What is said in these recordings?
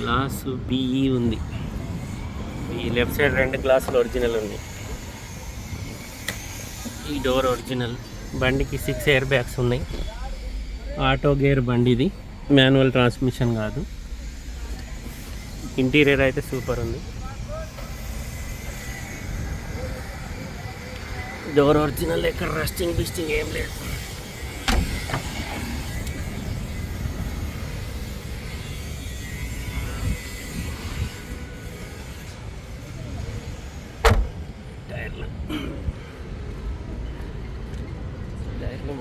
Glass BE ఉంది. ఈ left side రెండు గ్లాసులు ఒరిజినల్ ఉంది. ఈ డోర్ ఒరిజినల్. బండికి సిక్స్ ఎయిర్ బ్యాగ్స్ ఉన్నాయి. ఆటో గేర్ బండి ఇది. మాన్యువల్ ట్రాన్స్మిషన్ కాదు. ఇంటీరియర్ అయితే సూపర్ ఉంది. డోర్ ఒరిజినల్ ఎక్కడ? రస్టింగ్ బిస్టింగ్ ఏం లేదు.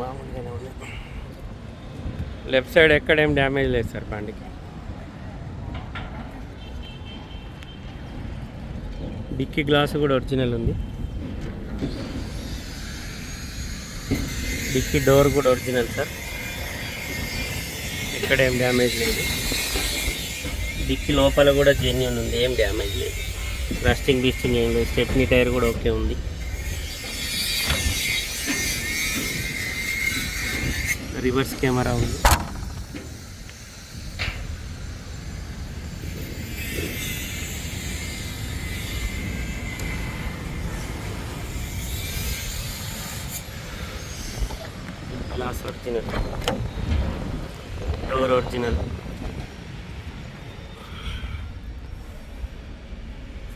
మామూలుగానే ఉన్నాయి లెఫ్ట్ సైడ్ ఎక్కడ ఏం డ్యామేజ్ లేదు సార్ బండికి డిక్కీ గ్లాస్ కూడా ఒరిజినల్ ఉంది. డిక్కీ డోర్ కూడా ఒరిజినల్ సార్. ఎక్కడ ఏం డ్యామేజ్ లేదు. డిక్కీ లోపల కూడా జెన్యున్ ఉంది ఏం డ్యామేజ్ లేదు. రస్టింగ్ బీస్టింగ్ ఏం లేదు స్టెప్నీ టైర్ కూడా ఓకే ఉంది. రివర్స్ కెమెరా ఉంది. Glass original door original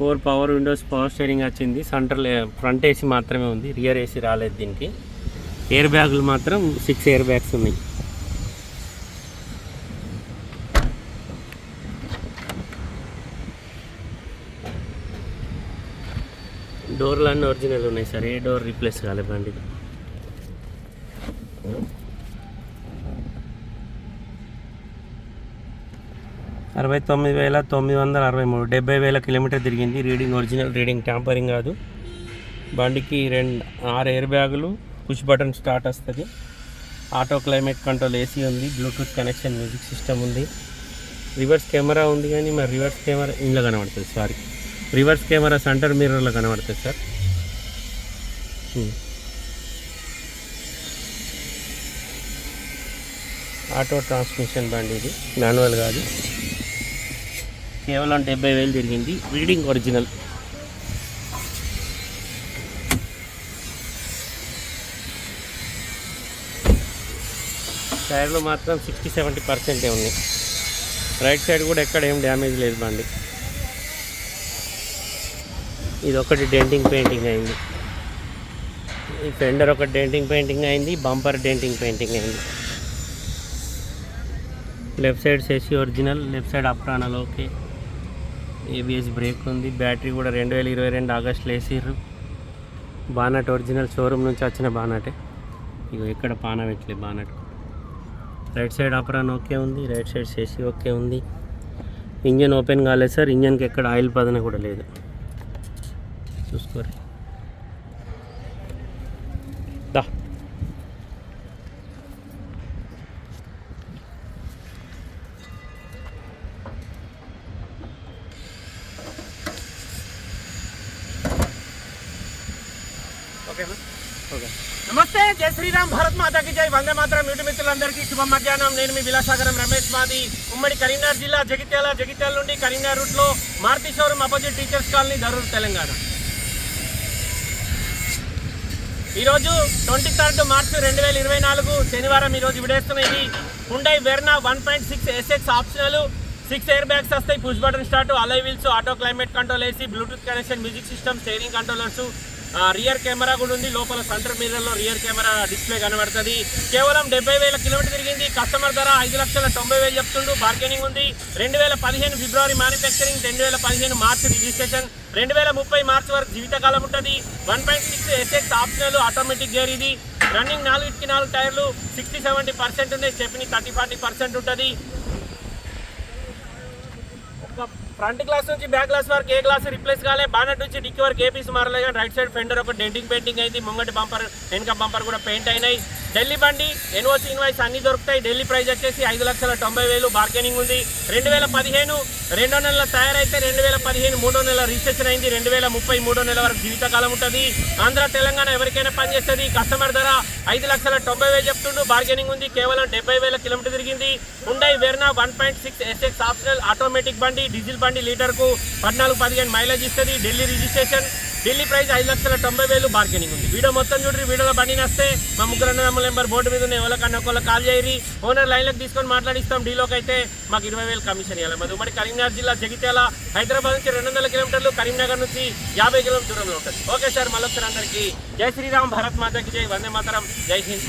four power windows power steering వచ్చింది. సెంటర్ ఫ్రంట్ ఏసీ మాత్రమే ఉంది. రియర్ ఏసీ రాలేదు దీనికి. ఎయిర్ బ్యాగులు మాత్రం సిక్స్ ఎయిర్ బ్యాగ్స్ ఉన్నాయి. డోర్లు అన్నీ ఒరిజినల్ ఉన్నాయి సార్. ఏ డోర్ రీప్లేస్ కాలేదు బండిది. అరవై తొమ్మిది వేల తొమ్మిది వందల అరవై మూడు. డెబ్బై వేల కిలోమీటర్ తిరిగింది. రీడింగ్ ఒరిజినల్ రీడింగ్ ట్యాంపరింగ్ కాదు. బండికి రెండు ఆరు ఎయిర్ బ్యాగులు పుష్ బటన్ స్టార్ట్ వస్తుంది. ఆటో క్లైమేట్ కంట్రోల్ ఏసీ ఉంది. బ్లూటూత్ కనెక్షన్ మ్యూజిక్ సిస్టమ్ ఉంది. రివర్స్ కెమెరా ఉంది కానీ మరి రివర్స్ కెమెరా ఇందులో కనబడుతుంది సారీ. రివర్స్ కెమెరా సెంటర్ మిర్రర్లో కనబడుతుంది సార్. ఆటో ట్రాన్స్మిషన్ బండి ఇది. మాన్యువల్ కాదు. కేవలం డెబ్బై వేలు జరిగింది. రీడింగ్ ఒరిజినల్ టైర్లు మాత్రం సిక్స్టీ సెవెంటీ పర్సెంటే ఉన్నాయి. రైట్ సైడ్ కూడా ఎక్కడ ఏం డ్యామేజ్ లేదు బండి. ఇది ఒకటి డెంటింగ్ పెయింటింగ్ అయింది. ఈ ఫెండర్ ఒక డెంటింగ్ పెయింటింగ్ అయింది బంపర్ డెంటింగ్ పెయింటింగ్ అయింది. లెఫ్ట్ సైడ్ సెసి ఒరిజినల్ లెఫ్ట్ సైడ్ అప్రానల్ ఓకే ఏబిఎస్ బ్రేక్ ఉంది. బ్యాటరీ కూడా రెండు వేల ఇరవై రెండు ఆగస్టులో వేసిర్రు. బానట్ ఒరిజినల్ షోరూమ్ నుంచి వచ్చిన బానటే. ఇక ఎక్కడ పాన పెట్టలే bonnet right side apron okay ఉంది. రైట్ సైడ్ సేసి ఓకే ఉంది. ఇంజన్ ఓపెన్ కాలేదు సార్. ఇంజన్కి ఎక్కడ ఆయిల్ పదన కూడా లేదు. చూసుకోరు దా. ఓకే. నమస్తే జై శ్రీరామ్ భారత్ మాతాకి జై. వందే మాత్రం యూటి మిత్రులందరికీ శుభ మధ్యాహ్నం. నేను మీ విలాసాగరం రమేష్ మాది. ఉమ్మడి కరీంనగర్ జిల్లా జగిత్యాల జగిత్యాల నుండి కరీంనగర్ రూట్లో Maruti showroom opposite teachers colony Dharur Telangana. ఈరోజు ట్వంటీ థర్డ్ మార్చి రెండు వేల ఇరవై నాలుగు శనివారం ఈరోజు విడేస్తున్న ఇది Hyundai Verna one point six SX optional. Six air bags వస్తాయి push button start alloy wheels auto climate control AC Bluetooth connection music system steering controllers rear camera కూడా ఉంది. లోపల సెంటర్ మీరర్లో రియర్ కెమెరా డిస్ప్లే కనబడుతుంది. కేవలం డెబ్బై వేల kilometre తిరిగింది. కస్టమర్ ధర ఐదు లక్షల తొంభై వేలు చెప్తుండు. బార్గెనింగ్ ఉంది. రెండు వేల పదిహేను ఫిబ్రవరి మ్యానుఫ్యాక్చరింగ్ రెండు వేల పదిహేను మార్చి రిజిస్ట్రేషన్ రెండు వేల ముప్పై మార్చి వరకు జీవితకాలం ఉంటుంది. One point six SX optional automatic gear ఇది. రన్నింగ్ నాలుగుకి నాలుగు టైర్లు. సిక్స్టీ సెవెంటీ పర్సెంట్ ఉన్నాయి స్టెప్ని థర్టీ ఫార్టీ పర్సెంట్ ఉంటుంది ఒక ఫ్రంట్ గ్లాస్ నుంచి బ్యాక్ గ్లాస్ వరకు ఏ గ్లాస్ రిప్లేస్ కాలే. బానట్ నుంచి డిక్కి వరకు ఏ పీస్ మారలే కానీ రైట్ సైడ్ ఫెండర్ ఒక డెంటింగ్ పెయింటింగ్ అయింది. ముంగటి బంపర్ వెనుక బంపర్ కూడా పెయింట్ అయినాయి. ఢిల్లీ బండి ఎన్ఓసి ఇన్వాయిస్ అన్ని దొరుకుతాయి. ఢిల్లీ ప్రైస్ వచ్చేసి ఐదు లక్షల తొంభై వేలు బార్గెనింగ్ ఉంది. రెండు వేల పదిహేను రెండో నెలల తయారైతే రెండు వేల పదిహేను మూడో నెల రిజిస్ట్రేషన్ అయింది. రెండు వేల ముప్పై మూడో నెల వరకు జీవితకాలం ఉంటుంది. ఆంధ్ర తెలంగాణ ఎవరికైనా పనిచేస్తుంది కస్టమర్ ధర ఐదు లక్షల తొంభై వేలు చెప్తుండు. బార్గెనింగ్ ఉంది. కేవలం డెబ్బై వేల కిలోమీటర్ తిరిగింది. Hyundai Verna one point six SX optional automatic బండి డీజిల్ బండి లీటర్కు పద్నాలుగు పదిహేను మైలేజ్ ఇస్తుంది. ఢిల్లీ రిజిస్ట్రేషన్ ఢిల్లీ ప్రైస్ ఐదు లక్షల తొంభై వేలు బార్గెనింగ్ ఉంది. వీడియో మొత్తం చూడండి వీడియోలో బండి నస్తే మా ముగ్గురు అన్నదమ్ముల నెంబర్ బోర్డు మీద ఉన్న ఎవరికన్నా ఒకళ్ళు కాల్ చేయరి ఓనర్ లైన్లకు తీసుకొని మాట్లాడిస్తాం డీలోకి అయితే మాకు ఇరవై వేలు కమిషన్ ఇవ్వాలి మరి ఉమ్మడి కరీంనగర్ జిల్లా జగిత్యాల హైదరాబాద్ నుంచి రెండు వందల కిలోమీటర్లు కరీంనగర్ నుంచి యాభై కిలోమీటర్ దూరంలో ఉంటుంది. ఓకే సార్ మళ్ళొకసారి అందరికీ జై శ్రీరామ్ భారత్ మాతకి జై వందే మాతరం జై హింద్.